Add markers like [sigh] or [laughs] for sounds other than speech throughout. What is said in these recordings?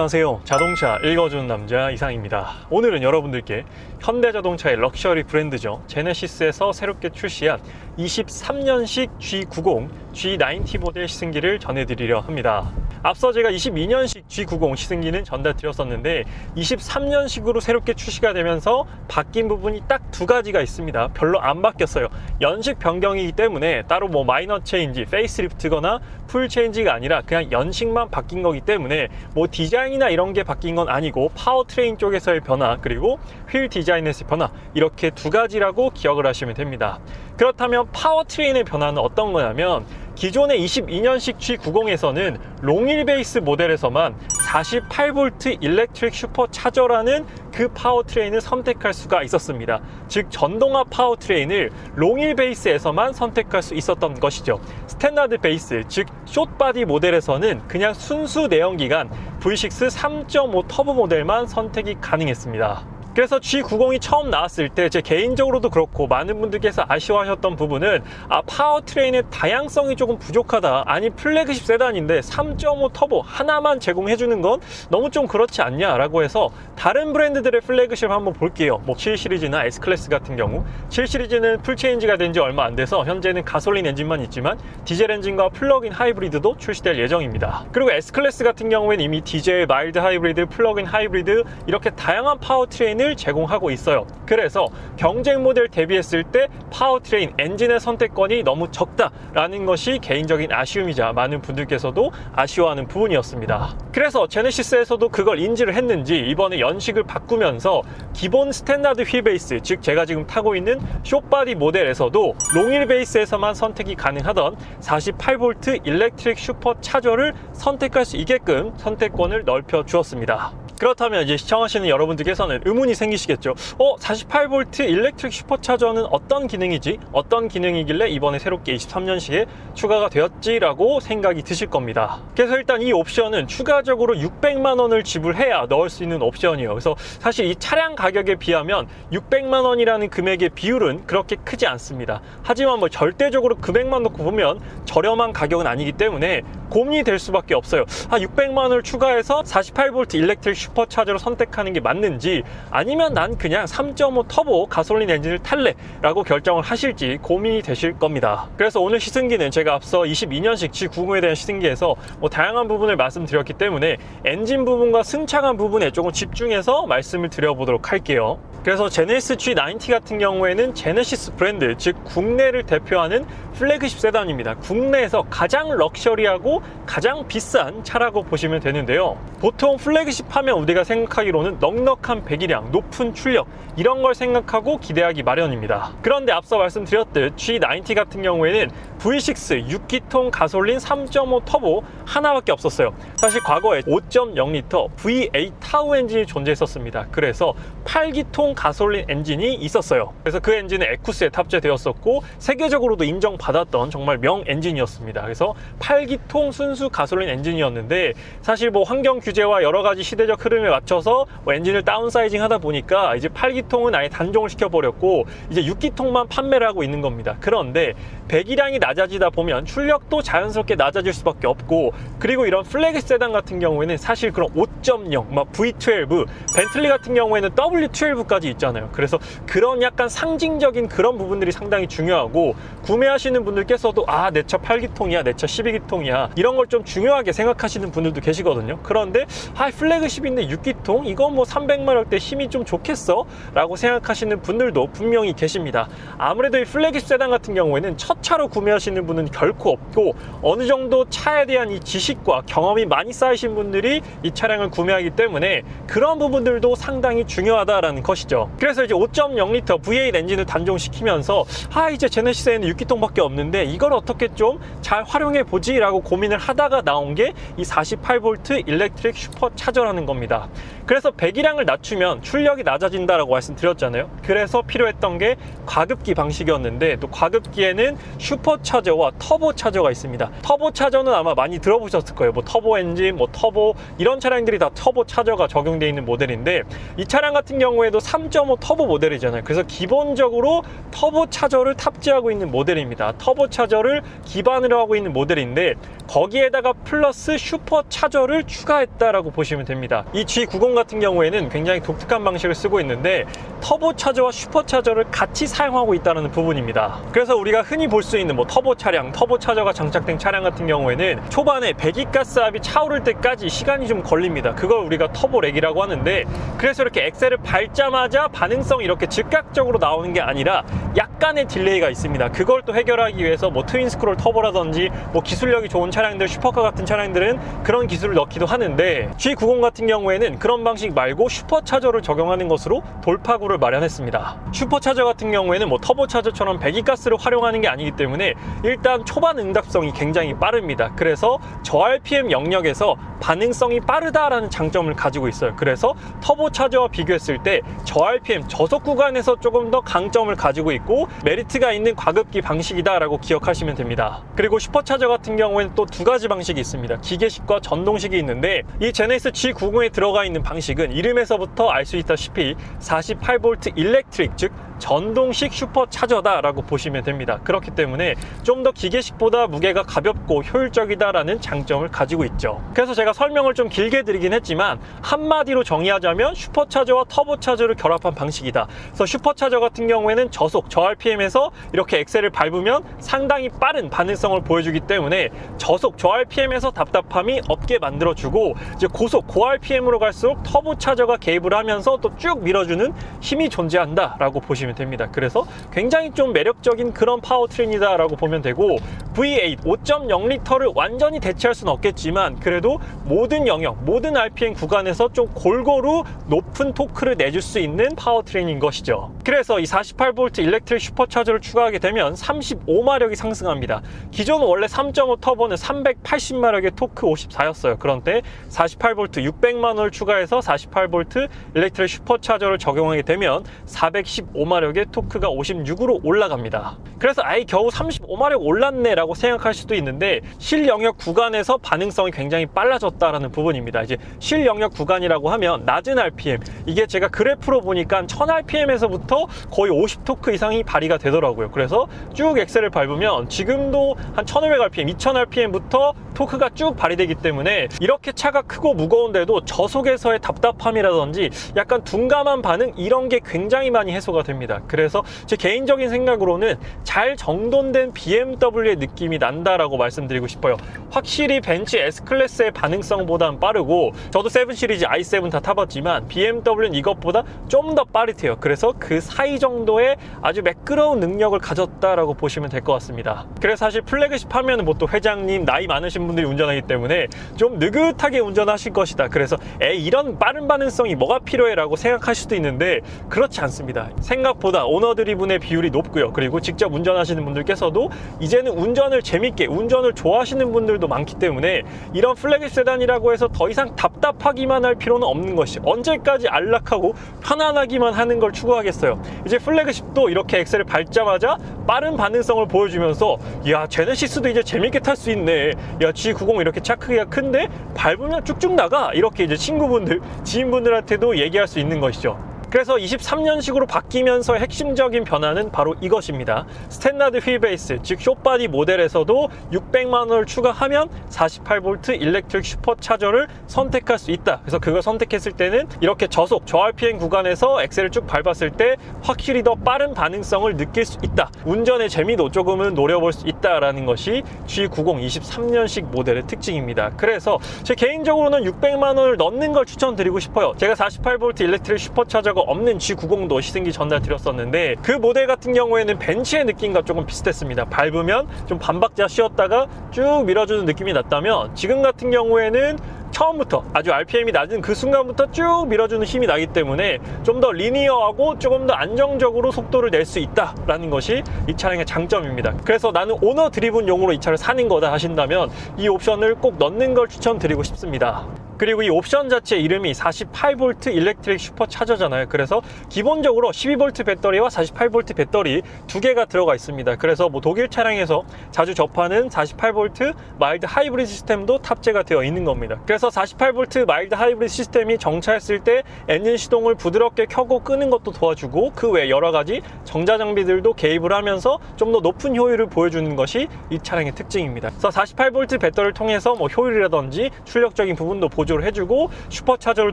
안녕하세요. 자동차 읽어주는 남자 이상입니다. 오늘은 여러분들께 현대자동차의 럭셔리 브랜드죠. 제네시스에서 새롭게 출시한 23년식 G90, G90 모델 시승기를 전해드리려 합니다. 앞서 제가 22년식 G90 시승기는 전달드렸었는데 23년식으로 새롭게 출시가 되면서 바뀐 부분이 딱 두 가지가 있습니다. 별로 안 바뀌었어요. 연식 변경이기 때문에 따로 뭐 마이너 체인지, 페이스리프트거나 풀 체인지가 아니라 그냥 연식만 바뀐 거기 때문에 뭐 디자인이나 이런 게 바뀐 건 아니고 파워트레인 쪽에서의 변화 그리고 휠 디자인 에서의 변화 이렇게 두 가지라고 기억을 하시면 됩니다. 그렇다면 파워트레인의 변화는 어떤 거냐면 기존의 22년식 G90에서는 롱일 베이스 모델에서만 48V 일렉트릭 슈퍼 차저라는 그 파워트레인을 선택할 수가 있었습니다. 즉 전동화 파워트레인을 롱일 베이스에서만 선택할 수 있었던 것이죠. 스탠다드 베이스 즉 숏바디 모델에서는 그냥 순수 내연기관 V6 3.5 터보 모델만 선택이 가능했습니다. 그래서 G90이 처음 나왔을 때 제 개인적으로도 그렇고 많은 분들께서 아쉬워하셨던 부분은 아 파워트레인의 다양성이 조금 부족하다. 아니 플래그십 세단인데 3.5 터보 하나만 제공해주는 건 너무 좀 그렇지 않냐라고 해서 다른 브랜드들의 플래그십 한번 볼게요. 뭐 7 시리즈나 S클래스 같은 경우. 7 시리즈는 풀체인지가 된 지 얼마 안 돼서 현재는 가솔린 엔진만 있지만 디젤 엔진과 플러그인 하이브리드도 출시될 예정입니다. 그리고 S클래스 같은 경우에는 이미 디젤, 마일드 하이브리드, 플러그인 하이브리드 이렇게 다양한 파워트레인 을 제공하고 있어요. 그래서 경쟁 모델 대비했을 때 파워트레인 엔진의 선택권이 너무 적다라는 것이 개인적인 아쉬움이자 많은 분들께서도 아쉬워하는 부분이었습니다. 그래서 제네시스에서도 그걸 인지를 했는지 이번에 연식을 바꾸면서 기본 스탠다드 휠 베이스, 즉 제가 지금 타고 있는 숏바디 모델에서도 롱일 베이스에서만 선택이 가능하던 48V 일렉트릭 슈퍼 차저를 선택할 수 있게끔 선택권을 넓혀 주었습니다. 그렇다면 이제 시청하시는 여러분들께서는 의문이 생기시겠죠. 어, 48V 일렉트릭 슈퍼차저는 어떤 기능이지? 어떤 기능이길래 이번에 새롭게 23년식에 추가가 되었지라고 생각이 드실 겁니다. 그래서 일단 이 옵션은 추가적으로 600만 원을 지불해야 넣을 수 있는 옵션이에요. 그래서 사실 이 차량 가격에 비하면 600만 원이라는 금액의 비율은 그렇게 크지 않습니다. 하지만 뭐 절대적으로 금액만 놓고 보면 저렴한 가격은 아니기 때문에 고민이 될 수밖에 없어요. 아, 600만 원을 추가해서 48V 일렉트릭 슈퍼차저로 선택하는 게 맞는지 아니면 난 그냥 3.5 터보 가솔린 엔진을 탈래 라고 결정을 하실지 고민이 되실 겁니다. 그래서 오늘 시승기는 제가 앞서 22년식 G90에 대한 시승기에서 뭐 다양한 부분을 말씀드렸기 때문에 엔진 부분과 승차감 부분에 조금 집중해서 말씀을 드려보도록 할게요. 그래서 제네시스 G90 같은 경우에는 제네시스 브랜드, 즉 국내를 대표하는 플래그십 세단입니다. 국내에서 가장 럭셔리하고 가장 비싼 차라고 보시면 되는데요. 보통 플래그십 하면 우리가 생각하기로는 넉넉한 배기량, 높은 출력 이런 걸 생각하고 기대하기 마련입니다. 그런데 앞서 말씀드렸듯 G90 같은 경우에는 V6 6기통 가솔린 3.5 터보 하나밖에 없었어요. 사실 과거에 5.0L V8 타우 엔진이 존재했었습니다. 그래서 8기통 가솔린 엔진이 있었어요. 그래서 그 엔진은 에쿠스에 탑재되었었고 세계적으로도 인정받 았던 정말 명 엔진이었습니다. 그래서 8기통 순수 가솔린 엔진이었는데 사실 뭐 환경 규제와 여러 가지 시대적 흐름에 맞춰서 뭐 엔진을 다운사이징 하다 보니까 이제 8기통은 아예 단종을 시켜버렸고 이제 6기통만 판매를 하고 있는 겁니다. 그런데 배기량이 낮아지다 보면 출력도 자연스럽게 낮아질 수밖에 없고 그리고 이런 플래그 세단 같은 경우에는 사실 그런 5.0, 막 V12, 벤틀리 같은 경우에는 W12까지 있잖아요. 그래서 그런 약간 상징적인 그런 부분들이 상당히 중요하고 구매하시는 분들께서도 아, 내 차 8기통이야, 내 차 12기통이야 이런 걸 좀 중요하게 생각하시는 분들도 계시거든요. 그런데 아, 플래그십인데 6기통 이건 뭐 300마력대 힘이 좀 좋겠어? 라고 생각하시는 분들도 분명히 계십니다. 아무래도 이 플래그십 세단 같은 경우에는 첫 차로 구매하시는 분은 결코 없고 어느 정도 차에 대한 이 지식과 경험이 많이 쌓이신 분들이 이 차량을 구매하기 때문에 그런 부분들도 상당히 중요하다라는 것이죠. 그래서 이제 5.0L V8 엔진을 단종시키면서 아 이제 제네시스에는 6기통밖에 없는데 이걸 어떻게 좀 잘 활용해 보지라고 고민을 하다가 나온 게 이 48V 일렉트릭 슈퍼 차저라는 겁니다. 그래서 배기량을 낮추면 출력이 낮아진다라고 말씀드렸잖아요. 그래서 필요했던 게 과급기 방식이었는데 또 과급기에는 슈퍼 차저와 터보 차저가 있습니다. 터보 차저는 아마 많이 들어보셨을 거예요. 뭐 터보 엔진, 뭐 터보 이런 차량들이 다 터보 차저가 적용되어 있는 모델인데 이 차량 같은 경우에도 3.5 터보 모델이잖아요. 그래서 기본적으로 터보 차저를 탑재하고 있는 모델입니다. 있습니다. 터보 차저를 기반으로 하고 있는 모델인데 거기에다가 플러스 슈퍼 차저를 추가했다라고 보시면 됩니다. 이 G90 같은 경우에는 굉장히 독특한 방식을 쓰고 있는데 터보 차저와 슈퍼 차저를 같이 사용하고 있다는 부분입니다. 그래서 우리가 흔히 볼 수 있는 뭐 터보 차량, 터보 차저가 장착된 차량 같은 경우에는 초반에 배기가스 압이 차오를 때까지 시간이 좀 걸립니다. 그걸 우리가 터보렉이라고 하는데 그래서 이렇게 엑셀을 밟자마자 반응성이 이렇게 즉각적으로 나오는 게 아니라 약간의 딜레이가 있습니다. 그걸 또 해결 하기 위해서 뭐 트윈 스크롤 터보라든지 뭐 기술력이 좋은 차량들, 슈퍼카 같은 차량들은 그런 기술을 넣기도 하는데 G90 같은 경우에는 그런 방식 말고 슈퍼차저를 적용하는 것으로 돌파구를 마련했습니다. 슈퍼차저 같은 경우에는 뭐 터보차저처럼 배기가스를 활용하는 게 아니기 때문에 일단 초반 응답성이 굉장히 빠릅니다. 그래서 저 RPM 영역에서 반응성이 빠르다라는 장점을 가지고 있어요. 그래서 터보차저와 비교했을 때 저 RPM 저속 구간에서 조금 더 강점을 가지고 있고 메리트가 있는 과급기 방식이다 라고 기억하시면 됩니다. 그리고 슈퍼차저 같은 경우에는 또 두 가지 방식이 있습니다. 기계식과 전동식이 있는데 이 제네시스 G90에 들어가 있는 방식은 이름에서부터 알 수 있다시피 48V 일렉트릭 즉 전동식 슈퍼차저다라고 보시면 됩니다. 그렇기 때문에 좀 더 기계식보다 무게가 가볍고 효율적이다라는 장점을 가지고 있죠. 그래서 제가 설명을 좀 길게 드리긴 했지만 한마디로 정의하자면 슈퍼차저와 터보차저를 결합한 방식이다. 그래서 슈퍼차저 같은 경우에는 저속, 저 RPM에서 이렇게 엑셀을 밟으면 상당히 빠른 반응성을 보여주기 때문에 저속, 저 RPM에서 답답함이 없게 만들어주고 이제 고속, 고 RPM으로 갈수록 터보 차저가 개입을 하면서 또 쭉 밀어주는 힘이 존재한다라고 보시면 됩니다. 그래서 굉장히 좀 매력적인 그런 파워트레인이다라고 보면 되고 V8 5.0리터를 완전히 대체할 수는 없겠지만 그래도 모든 영역, 모든 RPM 구간에서 좀 골고루 높은 토크를 내줄 수 있는 파워트레인인 것이죠. 그래서 이 48V 일렉트릭 슈퍼차저를 추가하게 되면 35 마력이 상승합니다. 기존 원래 3.5 터보는 380마력의 토크 54였어요. 그런데 48V 600만 원을 추가해서 48V 일렉트릭 슈퍼차저를 적용하게 되면 415마력의 토크가 56으로 올라갑니다. 그래서 아이 겨우 35마력 올랐네 라고 생각할 수도 있는데 실 영역 구간에서 반응성이 굉장히 빨라졌다라는 부분입니다. 이제 실 영역 구간이라고 하면 낮은 RPM 이게 제가 그래프로 보니까 1000rpm에서부터 거의 50 토크 이상이 발휘가 되더라고요. 그래서 쭉 엑셀 을 밟으면 지금도 한 1500rpm, 2000rpm부터 토크가 쭉 발휘되기 때문에 이렇게 차가 크고 무거운데도 저속에서의 답답함이라든지 약간 둔감한 반응 이런 게 굉장히 많이 해소가 됩니다. 그래서 제 개인적인 생각으로는 잘 정돈된 BMW의 느낌이 난다라고 말씀드리고 싶어요. 확실히 벤츠 S클래스의 반응성보다는 빠르고 저도 7 시리즈 i7 다 타봤지만 BMW는 이것보다 좀 더 빠릿해요. 그래서 그 사이 정도의 아주 매끄러운 능력을 가졌다라고 보시면 될 것 같습니다. 그래서 사실 플래그십 하면 뭐 또 회장님 나이 많으신 분들이 운전하기 때문에 좀 느긋하게 운전하실 것이다. 그래서 에 이런 빠른 반응성이 뭐가 필요해 라고 생각하실 수도 있는데 그렇지 않습니다. 생각보다 오너 드리븐의 비율이 높고요. 그리고 직접 운전하시는 분들께서도 이제는 운전을 재밌게 운전을 좋아하시는 분들도 많기 때문에 이런 플래그십 세단이라고 해서 더 이상 답답하기만 할 필요는 없는 것이 언제까지 안락하고 편안하기만 하는 걸 추구하겠어요. 이제 플래그십도 이렇게 엑셀을 밟자마자 빠른 반응 성을 보여주면서 야 제네시스도 이제 재밌게 탈 수 있네. 야 G90 이렇게 차 크기가 큰데 밟으면 쭉쭉 나가 이렇게 이제 친구분들 지인분들한테도 얘기할 수 있는 것이죠. 그래서 23년식으로 바뀌면서 핵심적인 변화는 바로 이것입니다. 스탠다드 휠베이스, 즉 숏바디 모델에서도 600만 원을 추가하면 48V 일렉트릭 슈퍼차저를 선택할 수 있다. 그래서 그걸 선택했을 때는 이렇게 저속, 저RPM 구간에서 엑셀을 쭉 밟았을 때 확실히 더 빠른 반응성을 느낄 수 있다. 운전의 재미도 조금은 노려볼 수 있다라는 것이 G90 23년식 모델의 특징입니다. 그래서 제 개인적으로는 600만 원을 넣는 걸 추천드리고 싶어요. 제가 48V 일렉트릭 슈퍼차저가 없는 G90도 시승기 전달 드렸었는데 그 모델 같은 경우에는 벤츠의 느낌과 조금 비슷했습니다. 밟으면 좀 반박자 쉬었다가 쭉 밀어주는 느낌이 났다면 지금 같은 경우에는 처음부터 아주 RPM이 낮은 그 순간부터 쭉 밀어주는 힘이 나기 때문에 좀 더 리니어하고 조금 더 안정적으로 속도를 낼 수 있다라는 것이 이 차량의 장점입니다. 그래서 나는 오너 드리븐용으로 이 차를 사는 거다 하신다면 이 옵션을 꼭 넣는 걸 추천드리고 싶습니다. 그리고 이 옵션 자체 이름이 48V 일렉트릭 슈퍼 차저잖아요. 그래서 기본적으로 12V 배터리와 48V 배터리 두 개가 들어가 있습니다. 그래서 뭐 독일 차량에서 자주 접하는 48V 마일드 하이브리드 시스템도 탑재가 되어 있는 겁니다. 그래서 48V 마일드 하이브리드 시스템이 정차했을 때 엔진 시동을 부드럽게 켜고 끄는 것도 도와주고 그 외 여러 가지 정자 장비들도 개입을 하면서 좀 더 높은 효율을 보여주는 것이 이 차량의 특징입니다. 그래서 48V 배터리를 통해서 뭐 효율이라든지 출력적인 부분도 보조 를 해주고 슈퍼차저를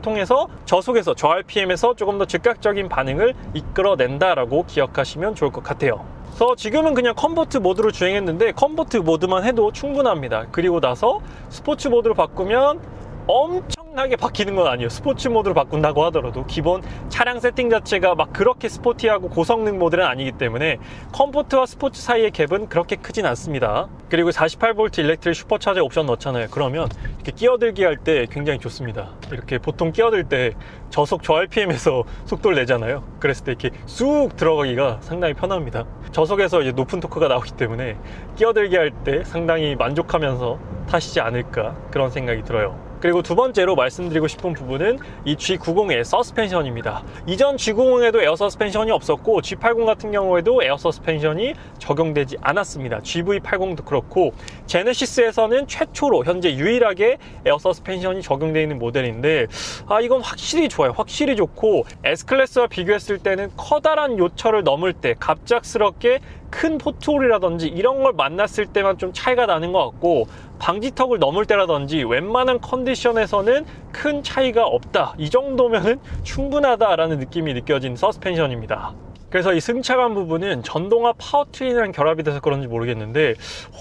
통해서 저속에서 저RPM에서 조금 더 즉각적인 반응을 이끌어낸다라고 기억하시면 좋을 것 같아요. 그래서 지금은 그냥 컴포트 모드로 주행했는데 컴포트 모드만 해도 충분합니다. 그리고 나서 스포츠 모드로 바꾸면 엄청 나게 바뀌는 건 아니에요. 스포츠 모드로 바꾼다고 하더라도 기본 차량 세팅 자체가 막 그렇게 스포티하고 고성능 모델은 아니기 때문에 컴포트와 스포츠 사이의 갭은 그렇게 크진 않습니다. 그리고 48V 일렉트릭 슈퍼차저 옵션 넣잖아요. 그러면 이렇게 끼어들기 할 때 굉장히 좋습니다. 이렇게 보통 끼어들 때 저속 저 RPM에서 [laughs] 속도를 내잖아요. 그랬을 때 이렇게 쑥 들어가기가 상당히 편합니다. 저속에서 이제 높은 토크가 나오기 때문에 끼어들기 할 때 상당히 만족하면서 타시지 않을까 그런 생각이 들어요. 그리고 두 번째로 말씀드리고 싶은 부분은 이 G90의 서스펜션입니다. 이전 G90에도 에어 서스펜션이 없었고 G80 같은 경우에도 에어 서스펜션이 적용되지 않았습니다. GV80도 그렇고 제네시스에서는 최초로 현재 유일하게 에어 서스펜션이 적용되어 있는 모델인데 아 이건 확실히 좋아요. 확실히 좋고 S클래스와 비교했을 때는 커다란 요철을 넘을 때 갑작스럽게 큰 포트홀이라든지 이런 걸 만났을 때만 좀 차이가 나는 것 같고 방지턱을 넘을 때라든지 웬만한 컨디션에서는 큰 차이가 없다. 이 정도면은 충분하다라는 느낌이 느껴진 서스펜션입니다. 그래서 이 승차감 부분은 전동화 파워트레인이랑 결합이 돼서 그런지 모르겠는데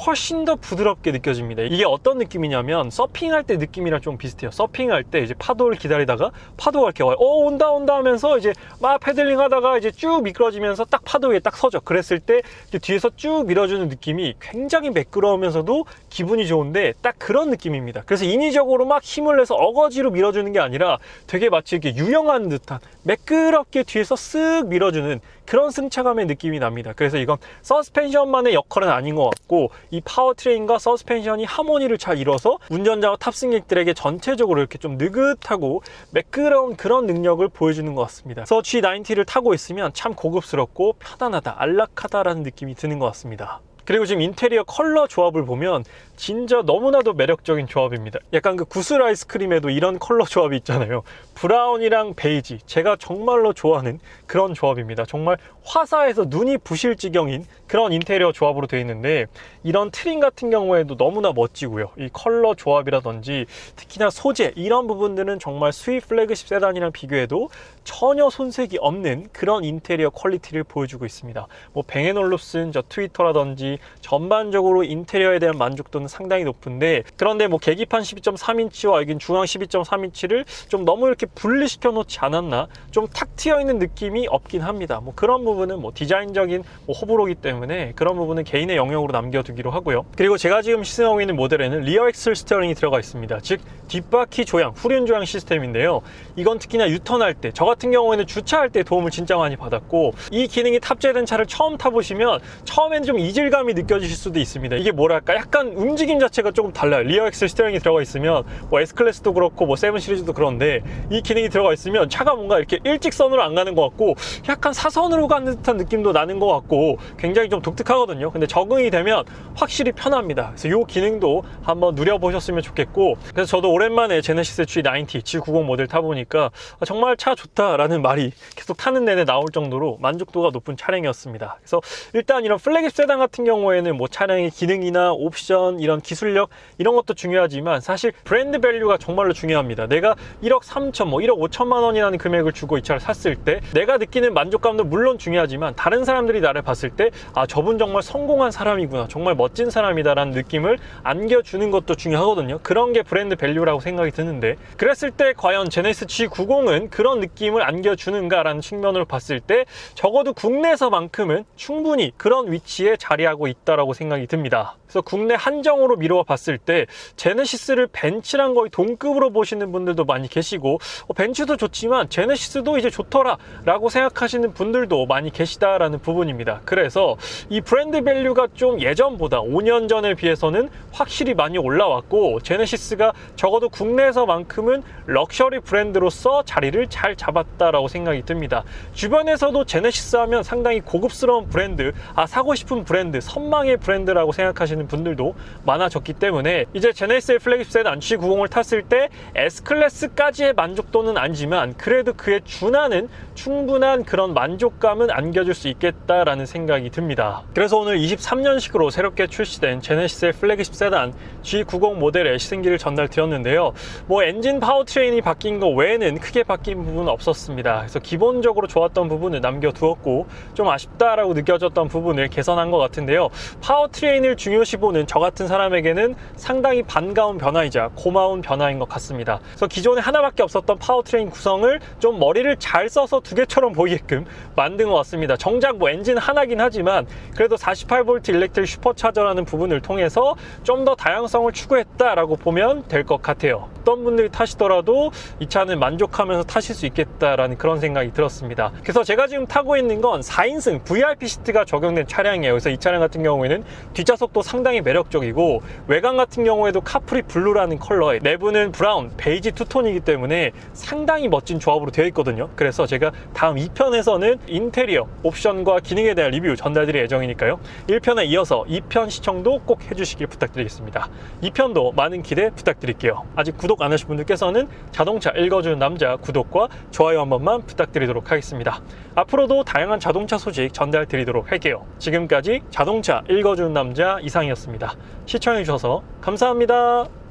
훨씬 더 부드럽게 느껴집니다. 이게 어떤 느낌이냐면 서핑할 때 느낌이랑 좀 비슷해요. 서핑할 때 이제 파도를 기다리다가 파도가 이렇게 와요. 어 온다 온다 하면서 이제 막 패들링 하다가 이제 쭉 미끄러지면서 딱 파도 위에 딱 서죠. 그랬을 때 뒤에서 쭉 밀어주는 느낌이 굉장히 매끄러우면서도 기분이 좋은데 딱 그런 느낌입니다. 그래서 인위적으로 막 힘을 내서 어거지로 밀어주는 게 아니라 되게 마치 이렇게 유영한 듯한 매끄럽게 뒤에서 쓱 밀어주는 그런 승차감의 느낌이 납니다. 그래서 이건 서스펜션만의 역할은 아닌 것 같고 이 파워트레인과 서스펜션이 하모니를 잘 이뤄서 운전자와 탑승객들에게 전체적으로 이렇게 좀 느긋하고 매끄러운 그런 능력을 보여주는 것 같습니다. 그래서 G90를 타고 있으면 참 고급스럽고 편안하다, 안락하다라는 느낌이 드는 것 같습니다. 그리고 지금 인테리어 컬러 조합을 보면 진짜 너무나도 매력적인 조합입니다. 약간 그 구슬 아이스크림에도 이런 컬러 조합이 있잖아요. 브라운이랑 베이지. 제가 정말로 좋아하는 그런 조합입니다. 정말 화사해서 눈이 부실 지경인 그런 인테리어 조합으로 되어 있는데 이런 트림 같은 경우에도 너무나 멋지고요. 이 컬러 조합이라든지 특히나 소재 이런 부분들은 정말 스윗 플래그십 세단이랑 비교해도 전혀 손색이 없는 그런 인테리어 퀄리티를 보여주고 있습니다. 뭐 뱅앤올룹슨 저 트위터라든지 전반적으로 인테리어에 대한 만족도는 상당히 높은데 그런데 뭐 계기판 12.3인치와 여긴 중앙 12.3인치를 좀 너무 이렇게 분리시켜 놓지 않았나 좀탁 트여 있는 느낌이 없긴 합니다. 뭐 그런 부분은 뭐 디자인적인 뭐 호불호기 때문에 그런 부분은 개인의 영역으로 남겨두기로 하고요. 그리고 제가 지금 시승하고 있는 모델에는 리어 엑셀 스티어링이 들어가 있습니다. 즉 뒷바퀴 조향, 후륜 조향 시스템인데요. 이건 특히나 유턴할 때, 저 같은 경우에는 주차할 때 도움을 진짜 많이 받았고 이 기능이 탑재된 차를 처음 타보시면 처음에는 좀 이질감이 느껴지실 수도 있습니다. 이게 뭐랄까 약간 움 직임 자체가 조금 달라요. 리어 엑셀 스티어링이 들어가 있으면 뭐 S 클래스도 그렇고 뭐 세븐 시리즈도 그런데 이 기능이 들어가 있으면 차가 뭔가 이렇게 일직선으로 안 가는 것 같고 약간 사선으로 가는 듯한 느낌도 나는 것 같고 굉장히 좀 독특하거든요. 근데 적응이 되면 확실히 편합니다. 그래서 이 기능도 한번 누려보셨으면 좋겠고 그래서 저도 오랜만에 제네시스 G90, G90 모델 타보니까 아, 정말 차 좋다라는 말이 계속 타는 내내 나올 정도로 만족도가 높은 차량이었습니다. 그래서 일단 이런 플래그십 세단 같은 경우에는 뭐 차량의 기능이나 옵션, 이런 기술력 이런 것도 중요하지만 사실 브랜드 밸류가 정말로 중요합니다. 내가 1억 3천, 뭐 1억 5천만 원이라는 금액을 주고 이 차를 샀을 때 내가 느끼는 만족감도 물론 중요하지만 다른 사람들이 나를 봤을 때 아 저분 정말 성공한 사람이구나, 정말 멋진 사람이다라는 느낌을 안겨주는 것도 중요하거든요. 그런 게 브랜드 밸류라고 생각이 드는데 그랬을 때 과연 제네시스 G90은 그런 느낌을 안겨주는가라는 측면으로 봤을 때 적어도 국내에서만큼은 충분히 그런 위치에 자리하고 있다라고 생각이 듭니다. 그래서 국내 한정으로 미루어 봤을 때 제네시스를 벤츠랑 거의 동급으로 보시는 분들도 많이 계시고 어, 벤츠도 좋지만 제네시스도 이제 좋더라 라고 생각하시는 분들도 많이 계시다라는 부분입니다. 그래서 이 브랜드 밸류가 좀 예전보다 5년 전에 비해서는 확실히 많이 올라왔고 제네시스가 적어도 국내에서만큼은 럭셔리 브랜드로서 자리를 잘 잡았다라고 생각이 듭니다. 주변에서도 제네시스 하면 상당히 고급스러운 브랜드, 아 사고 싶은 브랜드, 선망의 브랜드라고 생각하시는 분들도 많아졌기 때문에 이제 제네시스의 플래그십 세단 G90을 탔을 때 S 클래스까지의 만족도는 아니지만 그래도 그에 준하는 충분한 그런 만족감은 안겨줄 수 있겠다라는 생각이 듭니다. 그래서 오늘 23년식으로 새롭게 출시된 제네시스의 플래그십 세단 G90 모델의 시승기를 전달 드렸는데요. 뭐 엔진 파워트레인이 바뀐 거 외에는 크게 바뀐 부분은 없었습니다. 그래서 기본적으로 좋았던 부분을 남겨두었고 좀 아쉽다라고 느껴졌던 부분을 개선한 것 같은데요. 파워트레인을 중요시 보는 저 같은 사람에게는 상당히 반가운 변화이자 고마운 변화인 것 같습니다. 그래서 기존에 하나밖에 없었던 파워트레인 구성을 좀 머리를 잘 써서 두 개처럼 보이게끔 만든 것 같습니다. 정작 뭐 엔진 하나긴 하지만 그래도 48V 일렉트릭 슈퍼차저라는 부분을 통해서 좀 더 다양성을 추구했다라고 보면 될 것 같아요. 어떤 분들이 타시더라도 이 차는 만족하면서 타실 수 있겠다라는 그런 생각이 들었습니다. 그래서 제가 지금 타고 있는 건 4인승 VIP 시트가 적용된 차량이에요. 그래서 이 차량 같은 경우에는 뒷좌석도 상당히 매력적이고 외관 같은 경우에도 카프리 블루라는 컬러에 내부는 브라운, 베이지 투톤이기 때문에 상당히 멋진 조합으로 되어 있거든요. 그래서 제가 다음 2편에서는 인테리어, 옵션과 기능에 대한 리뷰 전달드릴 예정이니까요. 1편에 이어서 2편 시청도 꼭 해주시길 부탁드리겠습니다. 2편도 많은 기대 부탁드릴게요. 아직 구독 안 하신 분들께서는 자동차 읽어주는 남자 구독과 좋아요 한 번만 부탁드리도록 하겠습니다. 앞으로도 다양한 자동차 소식 전달 드리도록 할게요. 지금까지 자동차 읽어주는 남자 이상이었습니다. 시청해주셔서 감사합니다.